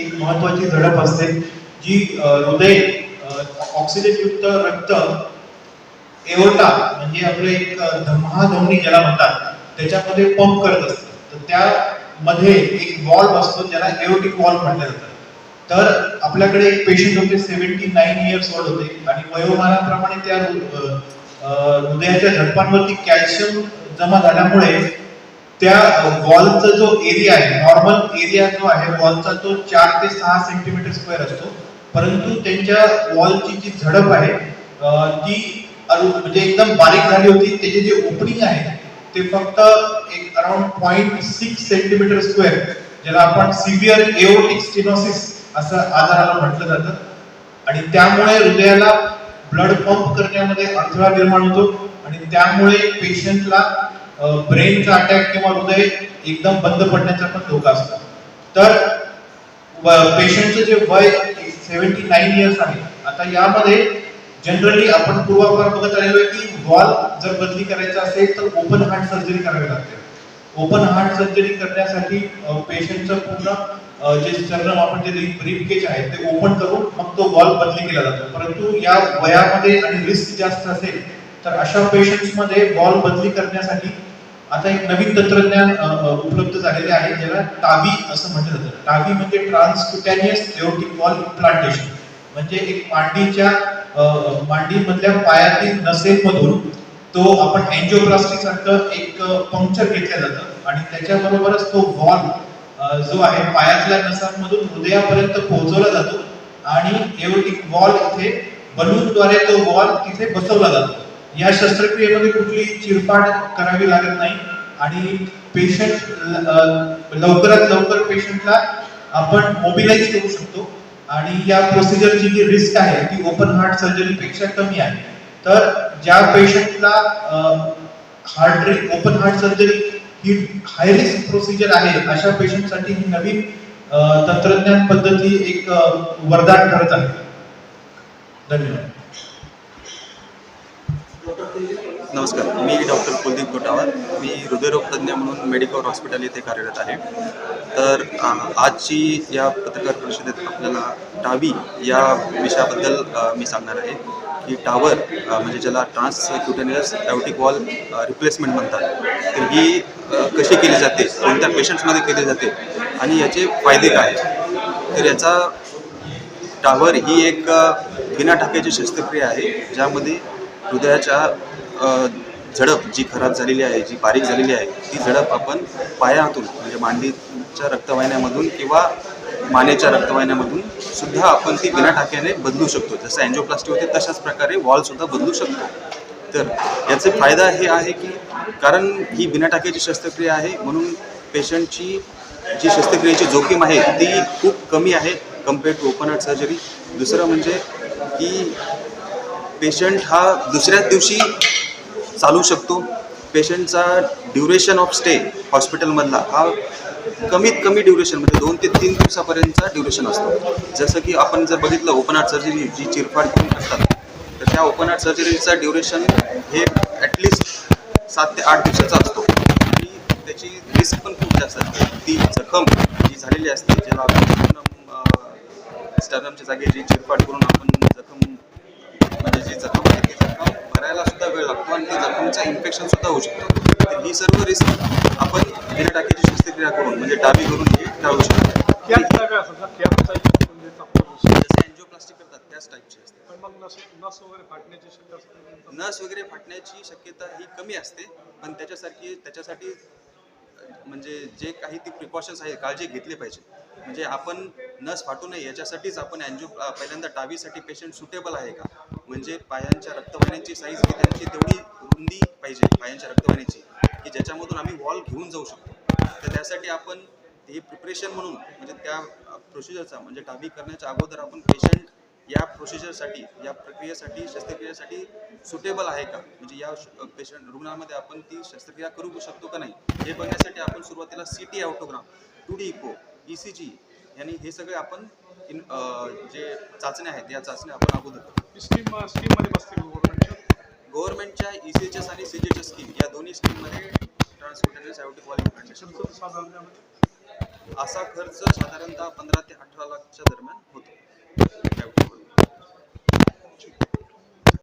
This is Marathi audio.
एक महत्वाची झडप असते जी हृदय ऑक्सिजन युक्त रक्त एओटा म्हणजे आपलं एक अ, महाधमनी ज्याला म्हणतात त्याच्यामध्ये पंप करत असतं. तर त्यामध्ये एक वॉल्व असतो ज्याला एओटिक वॉल्व म्हटलं जातं. तर आपल्याकडे एक पेशंट होते सेव्हन्टी नाईन इयर्स ओल्ड होते आणि वयोमानाप्रमाणे त्या हृदयाच्या झडपांवरती कॅल्शियम जमा झाल्यामुळे त्या वॉलचा जो एरिया आहे नॉर्मल एरिया जो आहे वॉलचा तो चार ते सहा सेंटीमीटर स्क्वेअर असतो. परंतु त्यांच्या वॉलची जी झडप आहे ती म्हणजे एकदम बारीक झाली होती. त्याचे जे ओपनिंग आहे ते फक्त एक around point six centimetre square ज्याला आपण सिव्हिअर एओटिक स्टिनोसिस असं आजाराला म्हटलं जातं. आणि त्यामुळे हृदयाला ब्लड पंप करण्यामध्ये अडथळा निर्माण होतो. आणि त्यामुळे पेशंटला ब्रेनचा अटॅक किंवा हृदय एकदम बंद पडण्याचा पण धोका असतो. तर पेशंटचं जे वय सेव्हन्टी नाईन इयर्स आहे आता यामध्ये जनरली आपण पूर्वापार बघत आलेलो आहे की वॉल जर बदली करायचा असेल तर ओपन हार्ट सर्जरी करावी लागते. ओपन हार्ट सर्जरी करण्यासाठी पेशंटचं पूर्ण जे स्टर्नम आपण जे ब्रीफ केज आहे ते ओपन करून मग तो वॉल बदली केला जातो. परंतु या वयामध्ये आणि रिस्क जास्त असेल तर अशा पेशंट्समध्ये वॉल बदली करण्यासाठी आता एक नवीन तंत्रज्ञान उपलब्ध झालेले आहे ज्याला टावी असं म्हटलं जातं. टावी म्हणजे ट्रान्सक्युटॅनियस एओटिक वॉल इम्प्लांटेशन. म्हणजे एक मांडीच्या मांडीमधल्या पायातील नसेमधून तो आपण एन्जिओप्लास्टिक सारखं एक पंक्चर घेतलं जातं आणि त्याच्याबरोबरच तो वॉल जो आहे पायातल्या नसांमधून हृदयापर्यंत पोहोचवला जातो आणि एओटिक वॉल इथे बलूनद्वारे तो वॉल तिथे बसवला जातो. या शस्त्रक्रियेमध्ये कुठली चिरफाड करावी लागत नाही आणि पेशंट लवकरात लवकर पेशंटला आपण मोबिलाइज करू शकतो. आणि या प्रोसिजरची जी रिस्क आहे ती ओपन हार्ट सर्जरीपेक्षा कमी आहे. तर ज्या पेशंटला हार्ट ओपन हार्ट सर्जरी ही हाय रिस्क प्रोसिजर आहे अशा पेशंटसाठी ही नवीन तंत्रज्ञान पद्धती एक वरदान ठरत आहे. धन्यवाद. नमस्कार मी डॉक्टर कुलदीप गोटावर मी हृदयरोगतज्ञ म्हणून मेडिकल हॉस्पिटल येथे कार्यरत आहे. तर आजची या पत्रकार परिषदेत आपल्याला टावी या विषयाबद्दल मी सांगणार आहे की टावर म्हणजे ज्याला ट्रान्स क्युटेनियस वॉल रिप्लेसमेंट म्हणतात तर ही कशी केली जाते कोणत्या पेशंट्समध्ये केली जाते आणि याचे फायदे काय तर याचा टावर ही एक बिना टाक्याची शस्त्रक्रिया आहे ज्यामध्ये हृदयाच्या झडप जी खराब झालेली आहे जी बारीक झालेली आहे ती झडप आपण पायातून म्हणजे मांडीच्या रक्तवाहिन्यामधून किंवा मानेच्या रक्तवाहिन्यामधून सुद्धा आपण ती बिना टाक्याने बदलू शकतो. जसं अँजिओप्लास्टी होते तशाच प्रकारे वॉलसुद्धा बदलू शकतो. तर याचे फायदा हे आहे की कारण ही बिना टाक्याची शस्त्रक्रिया आहे म्हणून पेशंटची जी शस्त्रक्रियेची जोखीम आहे ती खूप कमी आहे compare to open heart surgery दुसरं म्हणजे की पेशंट हा दुसऱ्याच दिवशी चालू शकतो. पेशंटचा ड्युरेशन ऑफ स्टे हॉस्पिटलमधला हा कमीत कमी ड्युरेशन म्हणजे दोन ते तीन दिवसापर्यंतचा ड्युरेशन असतो. जसं की आपण जर बघितलं ओपन हार्ट सर्जरी जी चिरफाड करून असतात तर त्या ओपन हार्ट सर्जरीचा ड्युरेशन हे ॲटलिस्ट सात ते आठ दिवसाचा असतो. आणि त्याची रिस्क पण खूप जास्त असते. ती जखम जी झालेली असते ज्याला आपण स्टर्नमच्या जागी जी चिरफाड करून आपण जखम म्हणजे जी जखम आहे ती जखम भरायला सुद्धा वेळ लागतो आणि त्या जखमेचं इन्फेक्शन सुद्धा होऊ शकतं तर ही सर्व रिस्क आपण बिना टाकीची शस्त्रक्रिया करून म्हणजे डाबी करून ही टाळू शकतो. म्हणजे तात्पुरता. जसे अँजिओप्लास्टिक करतात त्याच टाईपची असते. पण मग नस नस वगैरे फाटण्याची शक्यता असते नस वगैरे फाटण्याची शक्यता ही कमी असते पण त्याच्यासारखी त्याच्यासाठी म्हणजे जे काही ती प्रिकॉशन्स आहेत काळजी घेतली पाहिजे. म्हणजे आपण नस फाटू नये याच्यासाठीच आपण अँजिओ पहिल्यांदा टावीसाठी पेशंट सुटेबल आहे का? म्हणजे पायांच्या रक्तवाहिन्यांची साईज ही त्यांची तेवढी रुंदी पाहिजे पायांच्या रक्तवाहिन्याची की ज्याच्यामधून आम्ही वॉल घेऊन जाऊ शकतो. तर त्यासाठी आपण हे प्रिपरेशन म्हणून म्हणजे त्या प्रोसिजरचा म्हणजे टावी करण्याच्या अगोदर आपण पेशंट या प्रोसिजरसाठी या प्रक्रियेसाठी शस्त्रक्रियेसाठी सुटेबल आहे का? म्हणजे या पेशंट रुग्णामध्ये आपण ती शस्त्रक्रिया करू शकतो का नाही? हे बघण्यासाठी आपण सुरुवातीला C T ऑटोग्राम two D echo E C G यांनी हे सगळे आपण इन जे चाचण्या आहेत या चाचण्या आपण अगोदर करतो स्कीम स्कीममध्ये बसते गव्हर्नमेंटच्या गव्हर्नमेंटच्या ई सी एच एस आणि C G H S scheme या दोन्ही स्कीममध्ये ट्रान्सपोर्टेशन असा खर्च साधारणतः पंधरा ते अठरा लाखच्या दरम्यान sorte.